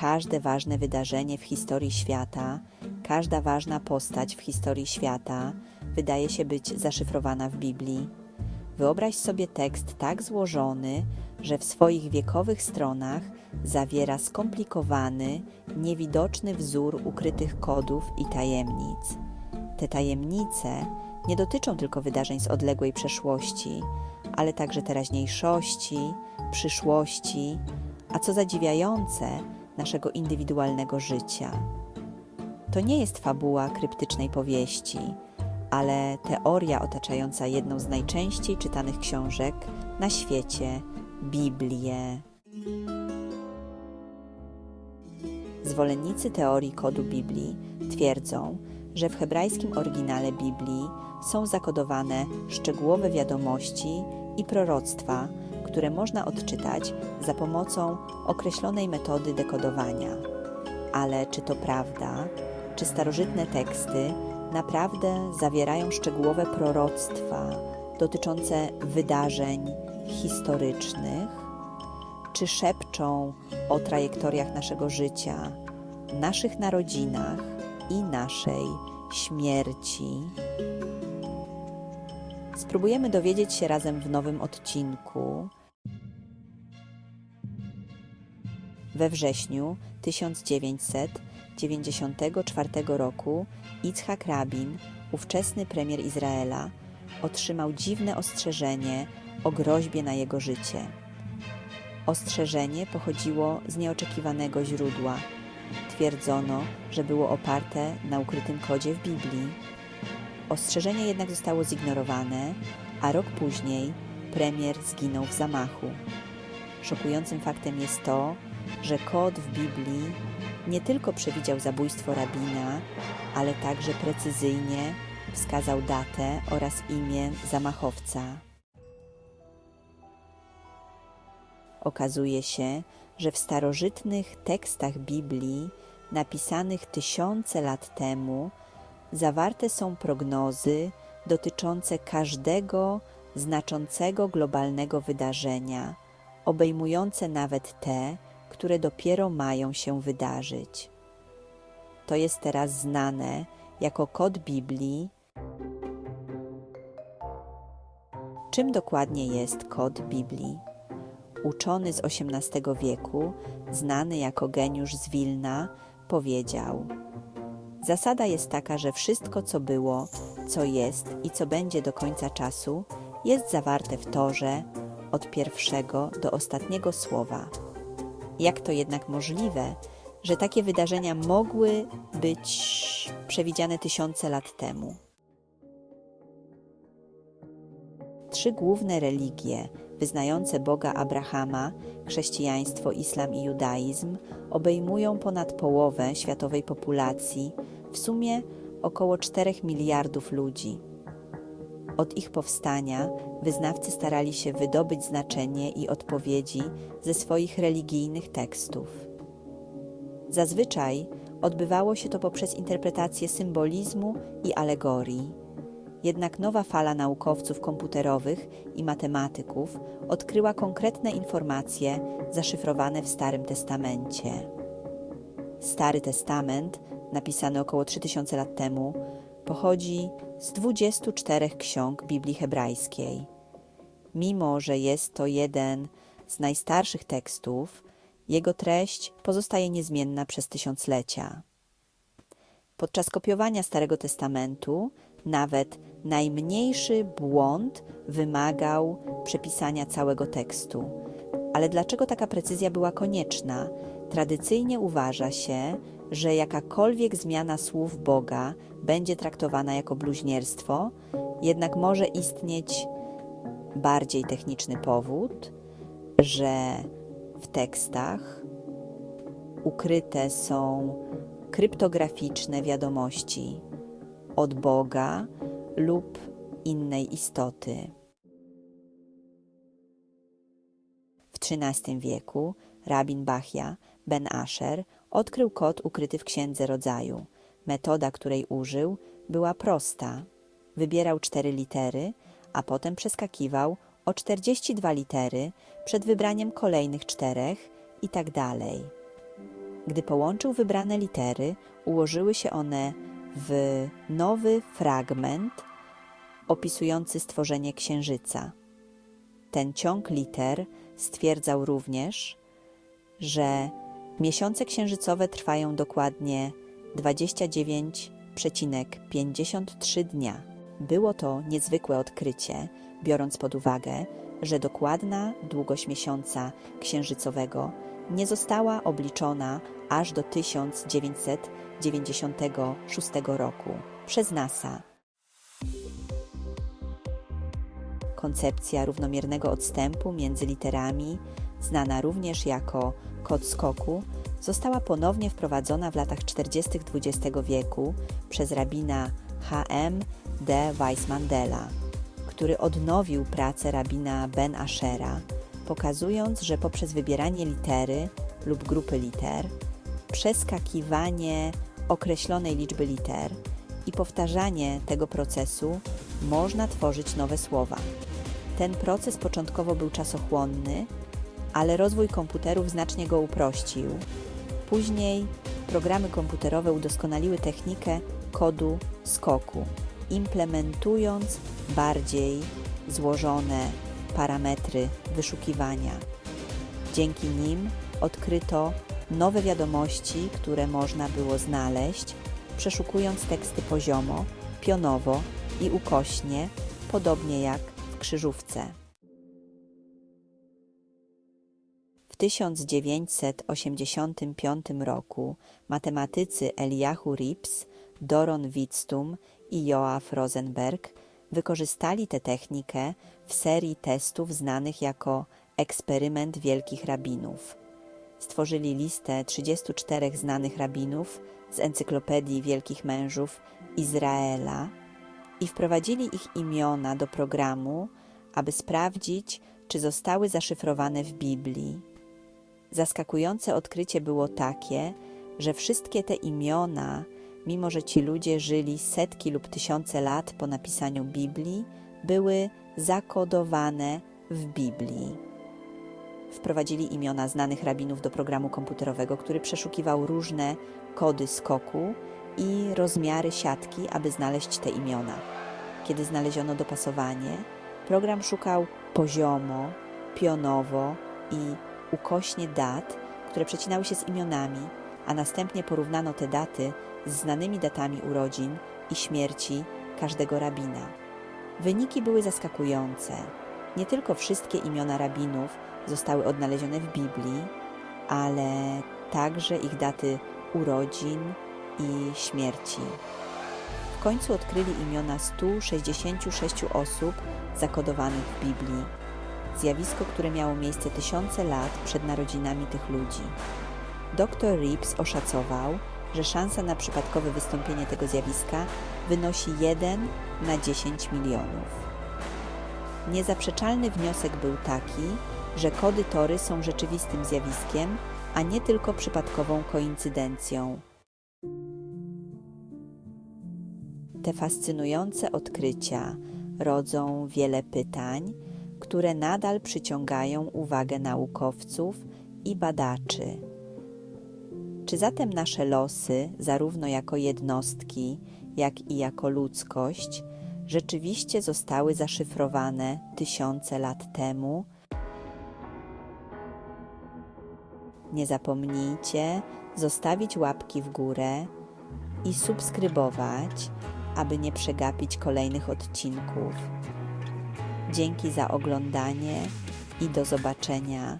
każde ważne wydarzenie w historii świata, każda ważna postać w historii świata wydaje się być zaszyfrowana w Biblii. Wyobraź sobie tekst tak złożony, że w swoich wiekowych stronach zawiera skomplikowany, niewidoczny wzór ukrytych kodów i tajemnic. Te tajemnice nie dotyczą tylko wydarzeń z odległej przeszłości, ale także teraźniejszości, przyszłości, a co zadziwiające, naszego indywidualnego życia. To nie jest fabuła kryptycznej powieści, ale teoria otaczająca jedną z najczęściej czytanych książek na świecie Biblię. Zwolennicy teorii kodu Biblii twierdzą, że w hebrajskim oryginale Biblii są zakodowane szczegółowe wiadomości i proroctwa, które można odczytać za pomocą określonej metody dekodowania. Ale czy to prawda? Czy starożytne teksty naprawdę zawierają szczegółowe proroctwa dotyczące wydarzeń historycznych? Czy szepczą o trajektoriach naszego życia, naszych narodzinach i naszej śmierci? Spróbujemy dowiedzieć się razem w nowym odcinku. We wrześniu 1994 roku Yitzhak Rabin, ówczesny premier Izraela, otrzymał dziwne ostrzeżenie o groźbie na jego życie. Ostrzeżenie pochodziło z nieoczekiwanego źródła. Twierdzono, że było oparte na ukrytym kodzie w Biblii. Ostrzeżenie jednak zostało zignorowane, a rok później premier zginął w zamachu. Szokującym faktem jest to, że kod w Biblii nie tylko przewidział zabójstwo rabina, ale także precyzyjnie wskazał datę oraz imię zamachowca. Okazuje się, że w starożytnych tekstach Biblii, napisanych tysiące lat temu, zawarte są prognozy dotyczące każdego znaczącego globalnego wydarzenia, obejmujące nawet te, które dopiero mają się wydarzyć. To jest teraz znane jako kod Biblii. Czym dokładnie jest kod Biblii? Uczony z XVIII wieku, znany jako geniusz z Wilna, powiedział: Zasada jest taka, że wszystko, co było, co jest i co będzie do końca czasu, jest zawarte w torze od pierwszego do ostatniego słowa. Jak to jednak możliwe, że takie wydarzenia mogły być przewidziane tysiące lat temu? Trzy główne religie wyznające Boga Abrahama, chrześcijaństwo, islam i judaizm, obejmują ponad połowę światowej populacji, w sumie około 4 miliardów ludzi. Od ich powstania wyznawcy starali się wydobyć znaczenie i odpowiedzi ze swoich religijnych tekstów. Zazwyczaj odbywało się to poprzez interpretację symbolizmu i alegorii. Jednak nowa fala naukowców komputerowych i matematyków odkryła konkretne informacje zaszyfrowane w Starym Testamencie. Stary Testament, napisany około 3000 lat temu, pochodzi z 24 ksiąg Biblii Hebrajskiej. Mimo, że jest to jeden z najstarszych tekstów, jego treść pozostaje niezmienna przez tysiąclecia. Podczas kopiowania Starego Testamentu nawet najmniejszy błąd wymagał przepisania całego tekstu. Ale dlaczego taka precyzja była konieczna? Tradycyjnie uważa się, że jakakolwiek zmiana słów Boga będzie traktowana jako bluźnierstwo, jednak może istnieć bardziej techniczny powód, że w tekstach ukryte są kryptograficzne wiadomości od Boga lub innej istoty. W XIII wieku rabin Bachia ben Asher odkrył kod ukryty w Księdze Rodzaju. Metoda, której użył, była prosta. Wybierał cztery litery, a potem przeskakiwał o 42 litery przed wybraniem kolejnych czterech i tak dalej. Gdy połączył wybrane litery, ułożyły się one w nowy fragment opisujący stworzenie Księżyca. Ten ciąg liter stwierdzał również, że miesiące księżycowe trwają dokładnie 29,53 dnia. Było to niezwykłe odkrycie, biorąc pod uwagę, że dokładna długość miesiąca księżycowego nie została obliczona aż do 1996 roku przez NASA. Koncepcja równomiernego odstępu między literami, znana również jako kod skoku, została ponownie wprowadzona w latach 40. XX wieku przez rabina H.M. D. Weissmandela, który odnowił pracę rabina Ben Ashera, pokazując, że poprzez wybieranie litery lub grupy liter, przeskakiwanie określonej liczby liter i powtarzanie tego procesu można tworzyć nowe słowa. Ten proces początkowo był czasochłonny, ale rozwój komputerów znacznie go uprościł. Później programy komputerowe udoskonaliły technikę kodu skoku, implementując bardziej złożone parametry wyszukiwania. Dzięki nim odkryto nowe wiadomości, które można było znaleźć, przeszukując teksty poziomo, pionowo i ukośnie, podobnie jak w krzyżówce. 1985 roku matematycy Eliahu Rips, Doron Witstum i Joaf Rosenberg wykorzystali tę technikę w serii testów znanych jako eksperyment wielkich rabinów. Stworzyli listę 34 znanych rabinów z Encyklopedii Wielkich Mężów Izraela i wprowadzili ich imiona do programu, aby sprawdzić, czy zostały zaszyfrowane w Biblii. Zaskakujące odkrycie było takie, że wszystkie te imiona, mimo że ci ludzie żyli setki lub tysiące lat po napisaniu Biblii, były zakodowane w Biblii. Wprowadzili imiona znanych rabinów do programu komputerowego, który przeszukiwał różne kody skoku i rozmiary siatki, aby znaleźć te imiona. Kiedy znaleziono dopasowanie, program szukał poziomo, pionowo i ukośnie dat, które przecinały się z imionami, a następnie porównano te daty z znanymi datami urodzin i śmierci każdego rabina. Wyniki były zaskakujące. Nie tylko wszystkie imiona rabinów zostały odnalezione w Biblii, ale także ich daty urodzin i śmierci. W końcu odkryli imiona 166 osób zakodowanych w Biblii. Zjawisko, które miało miejsce tysiące lat przed narodzinami tych ludzi. Dr. Reeves oszacował, że szansa na przypadkowe wystąpienie tego zjawiska wynosi 1 na 10 milionów. Niezaprzeczalny wniosek był taki, że kody Tory są rzeczywistym zjawiskiem, a nie tylko przypadkową koincydencją. Te fascynujące odkrycia rodzą wiele pytań, które nadal przyciągają uwagę naukowców i badaczy. Czy zatem nasze losy, zarówno jako jednostki, jak i jako ludzkość, rzeczywiście zostały zaszyfrowane tysiące lat temu? Nie zapomnijcie zostawić łapki w górę i subskrybować, aby nie przegapić kolejnych odcinków. Dzięki za oglądanie i do zobaczenia